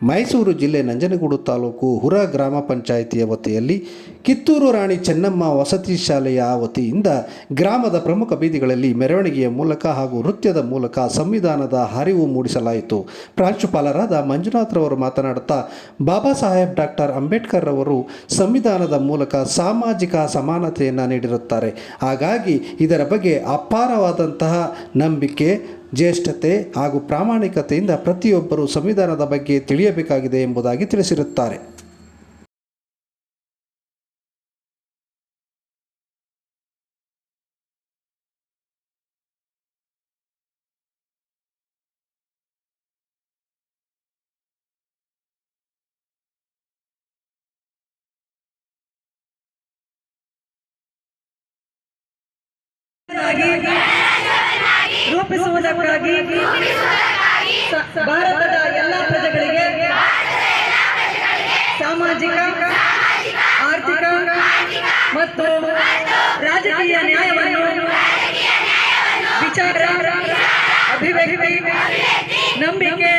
ಮೈಸೂರು ಜಿಲ್ಲೆ ನಂಜನಗೂಡು ತಾಲೂಕು ಹುರ ಗ್ರಾಮ ಪಂಚಾಯಿತಿಯ ವತಿಯಲ್ಲಿ ಕಿತ್ತೂರು ರಾಣಿ ಚೆನ್ನಮ್ಮ ವಸತಿ ಶಾಲೆಯ ವತಿಯಿಂದ ಗ್ರಾಮದ ಪ್ರಮುಖ ಬೀದಿಗಳಲ್ಲಿ ಮೆರವಣಿಗೆಯ ಮೂಲಕ ಹಾಗೂ ನೃತ್ಯದ ಮೂಲಕ ಸಂವಿಧಾನದ ಅರಿವು ಮೂಡಿಸಲಾಯಿತು. ಪ್ರಾಂಶುಪಾಲರಾದ ಮಂಜುನಾಥ್ರವರು ಮಾತನಾಡುತ್ತಾ, ಬಾಬಾ ಸಾಹೇಬ್ ಡಾಕ್ಟರ್ ಅಂಬೇಡ್ಕರ್ ರವರು ಸಂವಿಧಾನದ ಮೂಲಕ ಸಾಮಾಜಿಕ ಸಮಾನತೆಯನ್ನು ನೀಡಿರುತ್ತಾರೆ. ಹಾಗಾಗಿ ಇದರ ಬಗ್ಗೆ ಅಪಾರವಾದಂತಹ ನಂಬಿಕೆ, ಜ್ಯೇಷ್ಠತೆ ಹಾಗೂ ಪ್ರಾಮಾಣಿಕತೆಯಿಂದ ಪ್ರತಿಯೊಬ್ಬರು ಸಂವಿಧಾನದ ಬಗ್ಗೆ ತಿಳಿಯಬೇಕಾಗಿದೆ ಎಂಬುದಾಗಿ ತಿಳಿಸಿರುತ್ತಾರೆ. ರೂಪಿಸುವುದಕ್ಕಾಗಿ ಭಾರತದ ಎಲ್ಲ ಪ್ರಜೆಗಳಿಗೆ ಸಾಮಾಜಿಕ ಆರ್ಥಿಕ ಮತ್ತು ರಾಜಕೀಯ ನ್ಯಾಯವನ್ನು ವಿಚಾರ ಅಭಿವ್ಯಕ್ತಿ ನಂಬಿಕೆ